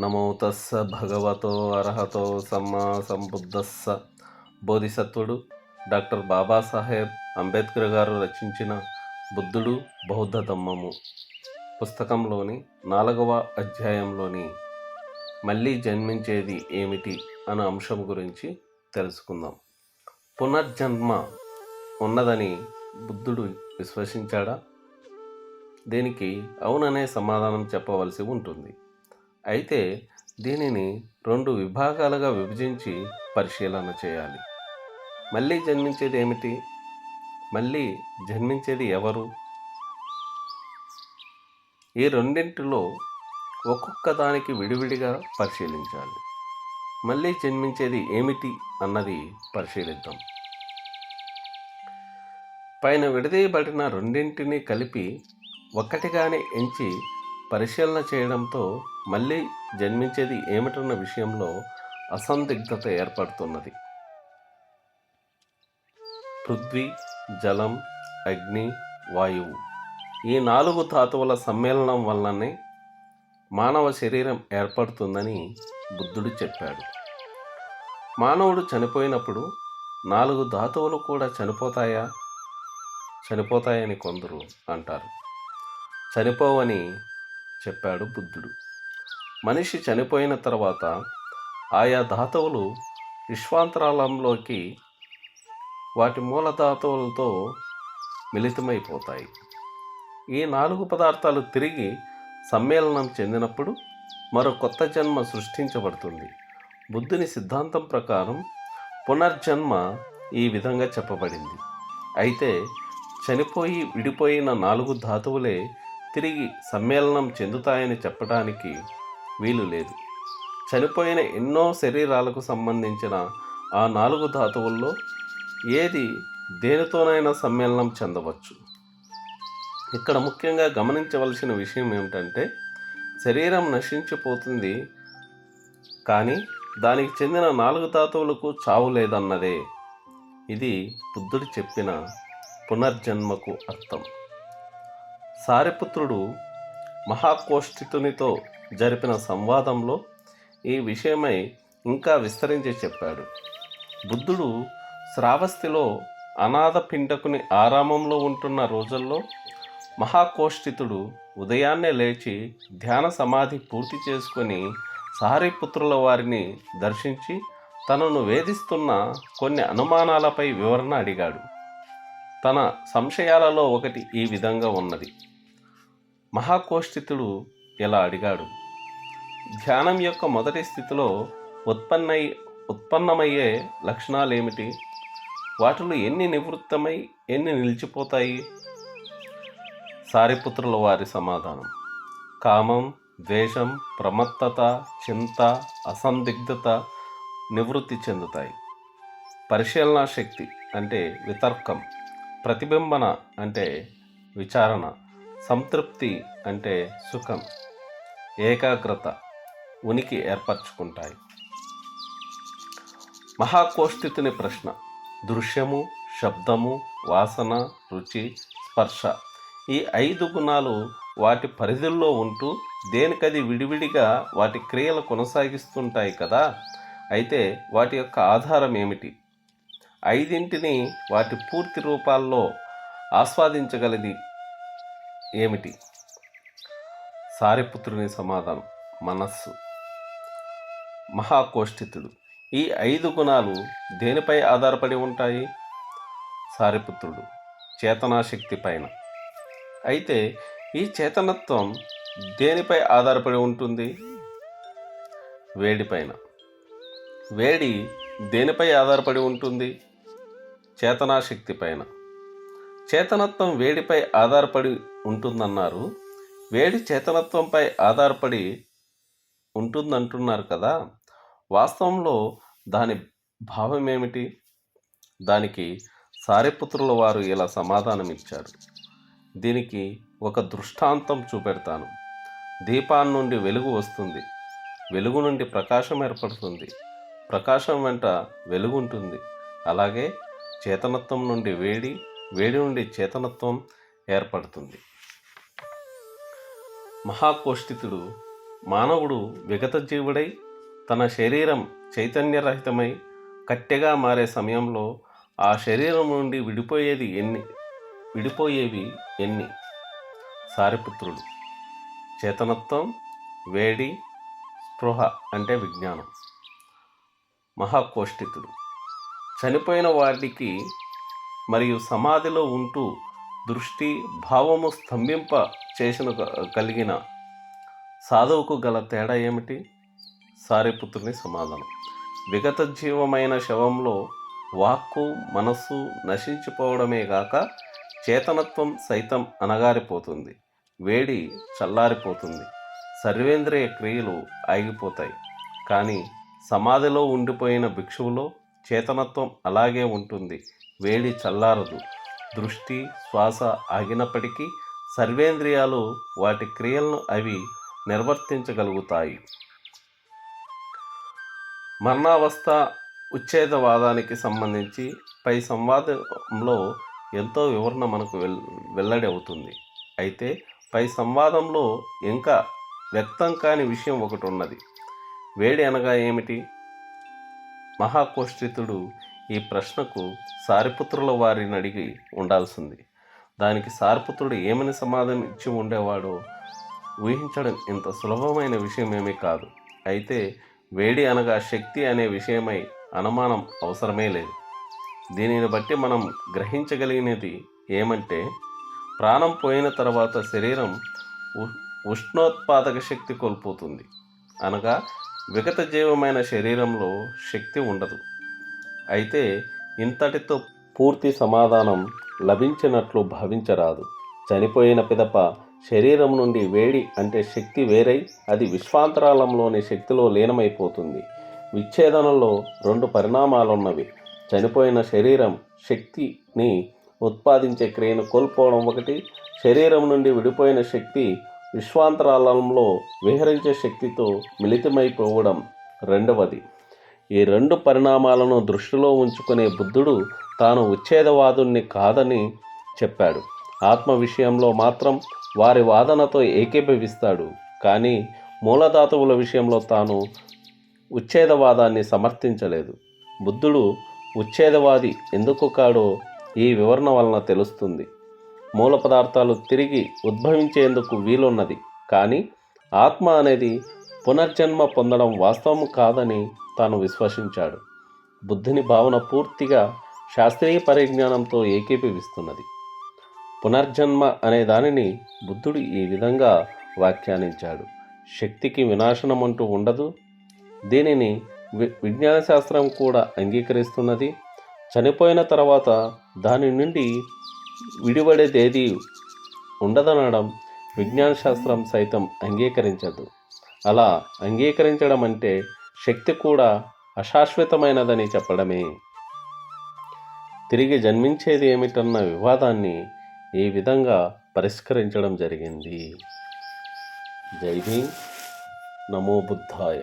నమో తస్స భగవతో అర్హతో సమ్మా సంబుద్ధస్స బోధిసత్వుడు డాక్టర్ బాబాసాహెబ్ అంబేద్కర్ గారు రచించిన బుద్ధుడు బౌద్ధ ధమ్మము పుస్తకంలోని నాలుగవ అధ్యాయంలోని మళ్ళీ జన్మించేది ఏమిటి అనే అంశం గురించి తెలుసుకుందాం పునర్జన్మ ఉన్నదని బుద్ధుడు విశ్వసించాడా దీనికి అవుననే సమాధానం చెప్పవలసి ఉంటుంది అయితే దీనిని రెండు విభాగాలుగా విభజించి పరిశీలన చేయాలి. మళ్ళీ జన్మించేది ఏమిటి? మళ్ళీ జన్మించేది ఎవరు? ఈ రెండింటిలో ఒక్కొక్క దానికి విడివిడిగా పరిశీలించాలి. మళ్ళీ జన్మించేది ఏమిటి అన్నది పరిశీలిద్దాం. పైన విడదీయబడిన రెండింటిని కలిపి ఒక్కటిగానే ఎంచి పరిశీలన చేయడంతో మళ్ళీ జన్మించేది ఏమిటన్న విషయంలో అసందిగ్ధత ఏర్పడుతున్నది. పృథ్వీ జలం అగ్ని వాయువు ఈ నాలుగు ధాతువుల సమ్మేళనం వల్లనే మానవ శరీరం ఏర్పడుతుందని బుద్ధుడు చెప్పాడు. మానవుడు చనిపోయినప్పుడు నాలుగు ధాతువులు కూడా చనిపోతాయా? చనిపోతాయని కొందరు అంటారు. చనిపోవని చెప్పాడు బుద్ధుడు. మనిషి చనిపోయిన తర్వాత ఆయా ధాతువులు విశ్వాంతరాలంలోకి వాటి మూల ధాతువులతో మిళితమైపోతాయి. ఈ నాలుగు పదార్థాలు తిరిగి సమ్మేళనం చెందినప్పుడు మరో కొత్త జన్మ సృష్టించబడుతుంది. బుద్ధుని సిద్ధాంతం ప్రకారం పునర్జన్మ ఈ విధంగా చెప్పబడింది. అయితే చనిపోయి విడిపోయిన నాలుగు ధాతువులే తిరిగి సమ్మేళనం చెందుతాయని చెప్పడానికి వీలు లేదు. చనిపోయిన ఎన్నో శరీరాలకు సంబంధించిన ఆ నాలుగు ధాతువుల్లో ఏది దేనితోనైనా సమ్మేళనం చెందవచ్చు. ఇక్కడ ముఖ్యంగా గమనించవలసిన విషయం ఏమిటంటే శరీరం నశించిపోతుంది కానీ దానికి చెందిన నాలుగు ధాతువులకు చావు లేదన్నదే. ఇది బుద్ధుడు చెప్పిన పునర్జన్మకు అర్థం. సారిపుత్రుడు మహాకోష్ఠితునితో జరిపిన సంవాదంలో ఈ విషయమై ఇంకా విస్తరించి చెప్పాడు. బుద్ధుడు శ్రావస్తిలో అనాథ పిండకుని ఆరామంలో ఉంటున్న రోజుల్లో మహాకోష్ఠితుడు ఉదయాన్నే లేచి ధ్యాన సమాధి పూర్తి చేసుకొని సారిపుత్రుల వారిని దర్శించి తనను వేధిస్తున్న కొన్ని అనుమానాలపై వివరణ అడిగాడు. తన సంశయాలలో ఒకటి ఈ విధంగా ఉన్నది. మహాకోష్ఠితుడు ఇలా అడిగాడు? ధ్యానం యొక్క మొదటి స్థితిలో ఉత్పన్నై ఉత్పన్నమయ్యే లక్షణాలు ఏమిటి వాటిలో ఎన్ని నివృత్తమై ఎన్ని నిలిచిపోతాయి? సారిపుత్రుల వారి సమాధానం. కామం ద్వేషం ప్రమత్తత చింత అసందిగ్ధత నివృత్తి చెందుతాయి. పరిశీలనా శక్తి అంటే వితర్కం. ప్రతిబింబన అంటే విచారణ. సంతృప్తి అంటే సుఖం ఏకాగ్రత ఉనికి ఏర్పరచుకుంటాయి. మహాకోష్ఠితుని ప్రశ్న దృశ్యము శబ్దము వాసన రుచి స్పర్శ ఈ ఐదు గుణాలు వాటి పరిధుల్లో ఉంటూ దేనికది విడివిడిగా వాటి క్రియలు కొనసాగిస్తుంటాయి కదా? అయితే వాటి యొక్క ఆధారం ఏమిటి? ఐదింటిని వాటి పూర్తి రూపాల్లో ఆస్వాదించగలది ఏమిటి? సారిపుత్రుని సమాధానం. మనస్సు. మహాకోష్ఠితుడు. ఈ ఐదు గుణాలు దేనిపై ఆధారపడి ఉంటాయి? సారిపుత్రుడు. చేతనాశక్తి పైన. అయితే ఈ చేతనత్వం దేనిపై ఆధారపడి ఉంటుంది? వేడిపైన వేడి దేనిపై ఆధారపడి ఉంటుంది? చేతనాశక్తి పైన. చేతనత్వం వేడిపై ఆధారపడి ఉంటుందన్నారు. వేడి చేతనత్వంపై ఆధారపడి ఉంటుందంటున్నారు కదా. వాస్తవంలో దాని భావం ఏమిటి దానికి సారిపుత్రుల వారు ఇలా సమాధానం ఇచ్చారు దీనికి ఒక దృష్టాంతం చూపెడతాను. దీపాన్ని నుండి వెలుగు వస్తుంది. వెలుగు నుండి ప్రకాశం ఏర్పడుతుంది. ప్రకాశం వెంట వెలుగు ఉంటుంది. అలాగే చేతనత్వం నుండి వేడి వేడి నుండి చేతనత్వం ఏర్పడుతుంది. మహాకోష్ఠితుడు మానవుడు విగత జీవుడై తన శరీరం చైతన్యరహితమై కట్టెగా మారే సమయంలో ఆ శరీరం నుండి విడిపోయేది ఎన్ని విడిపోయేవి ఎన్ని? సారిపుత్రుడు. చేతనత్వం వేడి స్పృహ అంటే విజ్ఞానం. మహాకోష్ఠితుడు. చనిపోయిన వాటికి మరియు సమాధిలో ఉంటూ దృష్టి భావము స్తంభింప చేసిన కలిగిన సాధువుకు గల తేడా ఏమిటి? సారిపుత్రుని సమాధానం. విగత జీవమైన శవంలో వాక్కు మనస్సు నశించిపోవడమే గాక చేతనత్వం సైతం అనగారిపోతుంది వేడి చల్లారిపోతుంది. సర్వేంద్రియ క్రియలు ఆగిపోతాయి. కానీ సమాధిలో ఉండిపోయిన భిక్షువులో చేతనత్వం అలాగే ఉంటుంది. వేడి చల్లారదు. దృష్టి శ్వాస ఆగినప్పటికీ సర్వేంద్రియాలు వాటి క్రియలను అవి నిర్వర్తించగలుగుతాయి. మరణావస్థ ఉచ్ఛేదవాదానికి సంబంధించి పై సంవాదంలో ఎంతో వివరణ మనకు వెల్ వెల్లడి అవుతుంది. అయితే పై సంవాదంలో ఇంకా వ్యక్తం కాని విషయం ఒకటి ఉన్నది. వేడి అనగా ఏమిటి? మహాకోష్ఠితుడు ఈ ప్రశ్నకు సారిపుత్రుల వారిని అడిగి ఉండాల్సింది. దానికి సారిపుత్రుడు ఏమని సమాధానం ఇచ్చి ఉండేవాడో ఊహించడం ఇంత సులభమైన విషయమేమీ కాదు. అయితే వేడి అనగా శక్తి అనే విషయమై అనుమానం అవసరమే లేదు. దీనిని బట్టి మనం గ్రహించగలిగినది ఏమంటే ప్రాణం పోయిన తర్వాత శరీరం ఉ- ఉష్ణోత్పాదక శక్తి కోల్పోతుంది. అనగా విగత జీవమైన శరీరంలో శక్తి ఉండదు. అయితే ఇంతటితో పూర్తి సమాధానం లభించినట్లు భావించరాదు. చనిపోయిన పిదప శరీరం నుండి వేడి అంటే శక్తి వేరై అది విశ్వాంతరాళంలోని శక్తిలో లీనమైపోతుంది. విచ్ఛేదనలో రెండు పరిణామాలున్నవి. చనిపోయిన శరీరం శక్తిని ఉత్పాదించే క్రియను కోల్పోవడం ఒకటి శరీరం నుండి విడిపోయిన శక్తి విశ్వాంతరాళంలో విహరించే శక్తితో మిళితమైపోవడం రెండవది. ఈ రెండు పరిణామాలను దృష్టిలో ఉంచుకునే బుద్ధుడు తాను ఉచ్ఛేదవాదుణ్ణి కాదని చెప్పాడు. ఆత్మ విషయంలో మాత్రం వారి వాదనతో ఏకీభవిస్తాడు. కానీ మూలధాతువుల విషయంలో తాను ఉచ్ఛేదవాదాన్ని సమర్థించలేదు. బుద్ధుడు ఉచ్ఛేదవాది ఎందుకు కాడో ఈ వివరణ వలన తెలుస్తుంది. మూల పదార్థాలు తిరిగి ఉద్భవించేందుకు వీలున్నది. కానీ ఆత్మ అనేది పునర్జన్మ పొందడం వాస్తవం కాదని తాను విశ్వసించాడు. బుద్ధుని భావన పూర్తిగా శాస్త్రీయ పరిజ్ఞానంతో ఏకీభవిస్తున్నది. పునర్జన్మ అనే దానిని బుద్ధుడు ఈ విధంగా వ్యాఖ్యానించాడు. శక్తికి వినాశనం అంటూ ఉండదు. దీనిని వి- విజ్ఞాన శాస్త్రం కూడా అంగీకరిస్తున్నది. చనిపోయిన తర్వాత దాని నుండి విడిపడేదేది ఉండదనడం విజ్ఞాన శాస్త్రం సైతం అంగీకరించదు. అలా అంగీకరించడం అంటే శక్తి కూడా అశాశ్వతమైనదని చెప్పడమే. తిరిగి జన్మించేది ఏమిటన్న వివాదాన్ని ఈ విధంగా పరిష్కరించడం జరిగింది. జై భీమ్. నమో బుద్ధాయ.